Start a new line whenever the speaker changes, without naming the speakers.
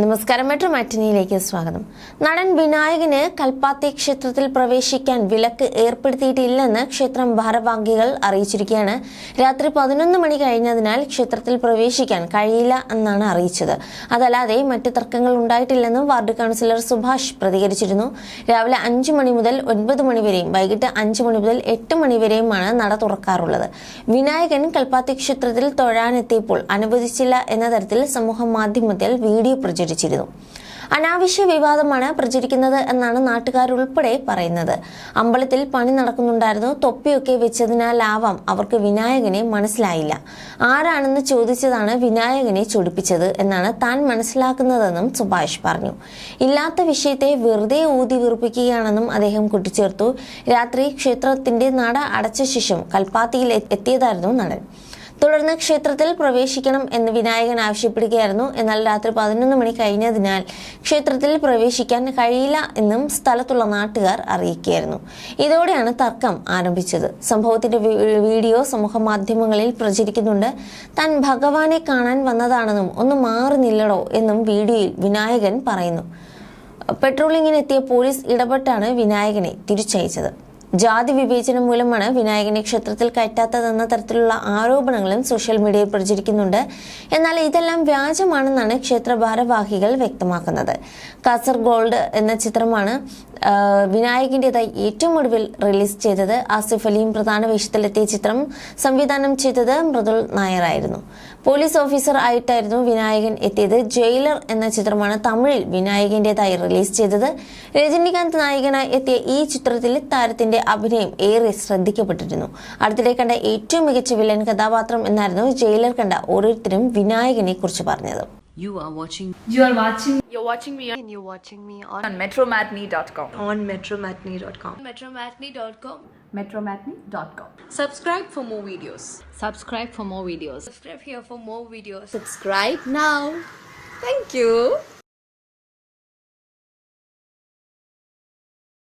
നമസ്കാരം. മെട്രോ മാറ്റിനിയിലേക്ക് സ്വാഗതം. നടൻ വിനായകന് കൽപ്പാത്തി ക്ഷേത്രത്തിൽ പ്രവേശിക്കാൻ വിലക്ക് ഏർപ്പെടുത്തിയിട്ടില്ലെന്ന് ക്ഷേത്രം ഭാരവാഹികൾ അറിയിച്ചിരിക്കുകയാണ്. രാത്രി പതിനൊന്ന് മണി കഴിഞ്ഞതിനാൽ ക്ഷേത്രത്തിൽ പ്രവേശിക്കാൻ കഴിയില്ല എന്നാണ് അറിയിച്ചത്. അതല്ലാതെ മറ്റ് തർക്കങ്ങൾ ഉണ്ടായിട്ടില്ലെന്നും വാർഡ് കൗൺസിലർ സുഭാഷ് പ്രതികരിച്ചിരുന്നു. രാവിലെ അഞ്ചു മണി മുതൽ ഒൻപത് മണി വരെയും വൈകിട്ട് അഞ്ചു മണി മുതൽ എട്ട് മണി വരെയുമാണ് നട തുറക്കാറുള്ളത്. വിനായകൻ കൽപ്പാത്തി ക്ഷേത്രത്തിൽ തൊഴാനെത്തിയപ്പോൾ അനുവദിച്ചില്ല എന്ന തരത്തിൽ സമൂഹ മാധ്യമത്തിൽ വീഡിയോ പ്രചരിച്ചിരുന്നു. അനാവശ്യ വിവാദമാണ് പ്രചരിക്കുന്നത് എന്നാണ് നാട്ടുകാരുൾപ്പെടെ പറയുന്നത്. അമ്പലത്തിൽ പണി നടക്കുന്നുണ്ടായിരുന്നു. തൊപ്പിയൊക്കെ വെച്ചതിനാലാവാം അവർക്ക് വിനായകനെ മനസ്സിലായില്ല. ആരാണെന്ന് ചോദിച്ചതാണ് വിനായകനെ ചൊടിപ്പിച്ചത് എന്നാണ് താൻ മനസ്സിലാക്കുന്നതെന്നും സുഭാഷ് പറഞ്ഞു. ഇല്ലാത്ത വിഷയത്തെ വെറുതെ ഊതി വീർപ്പിക്കുകയാണെന്നും അദ്ദേഹം കൂട്ടിച്ചേർത്തു. രാത്രി ക്ഷേത്രത്തിന്റെ നട അടച്ച ശേഷം കൽപ്പാത്തിയിൽ എത്തിയതായിരുന്നു നടൻ. തുടർന്ന് ക്ഷേത്രത്തിൽ പ്രവേശിക്കണം എന്ന് വിനായകൻ ആവശ്യപ്പെടുകയായിരുന്നു. എന്നാൽ രാത്രി പതിനൊന്ന് മണി കഴിഞ്ഞതിനാൽ ക്ഷേത്രത്തിൽ പ്രവേശിക്കാൻ കഴിയില്ല എന്നും സ്ഥലത്തുള്ള നാട്ടുകാർ അറിയിക്കുകയായിരുന്നു. ഇതോടെയാണ് തർക്കം ആരംഭിച്ചത്. സംഭവത്തിന്റെ വീഡിയോ സമൂഹ മാധ്യമങ്ങളിൽ പ്രചരിക്കുന്നുണ്ട്. താൻ ഭഗവാനെ കാണാൻ വന്നതാണെന്നും ഒന്ന് മാറി എന്നും വീഡിയോയിൽ വിനായകൻ പറയുന്നു. പെട്രോളിങ്ങിനെത്തിയ പോലീസ് ഇടപെട്ടാണ് വിനായകനെ തിരിച്ചയച്ചത്. ജാതി വിവേചനം മൂലമാണ് വിനായകനെ ക്ഷേത്രത്തിൽ കയറ്റാത്തതെന്ന തരത്തിലുള്ള ആരോപണങ്ങളും സോഷ്യൽ മീഡിയയിൽ പ്രചരിക്കുന്നുണ്ട്. എന്നാൽ ഇതെല്ലാം വ്യാജമാണെന്നാണ് ക്ഷേത്ര ഭാരവാഹികൾ വ്യക്തമാക്കുന്നത്. കാസർഗോൾഡ് എന്ന ചിത്രമാണ് ആ, വിനായകന്റേതായി ഏറ്റവും ഒടുവിൽ റിലീസ് ചെയ്തത് ആസിഫ് അലിയും പ്രധാന വേഷത്തിലെത്തിയ ചിത്രം സംവിധാനം ചെയ്തത് മൃദുൽ നായരായിരുന്നു. പോലീസ് ഓഫീസർ ആയിട്ടായിരുന്നു വിനായകൻ എത്തിയത്. ജയിലർ എന്ന ചിത്രമാണ് തമിഴിൽ വിനായകന്റേതായി റിലീസ് ചെയ്തത്. രജനികാന്ത് നായകനായി എത്തിയ ഈ ചിത്രത്തിൽ താരത്തിന്റെ അഭിനയം ഏറെ ശ്രദ്ധിക്കപ്പെട്ടിരുന്നു അടുത്തിടെ കണ്ട ഏറ്റവും മികച്ച വില്ലൻ കഥാപാത്രം എന്നായിരുന്നു ജയിലർ കണ്ട ഓരോരുത്തരും വിനായകനെ കുറിച്ച് പറഞ്ഞത്
You are watching
You are watching
You're watching me and you're watching me on,
on metromatney.com.
on metromatney.com.
metromatney.com
Metromatney.com.
Subscribe for more videos.
subscribe for more videos.
subscribe here for more videos
Subscribe now. Thank you.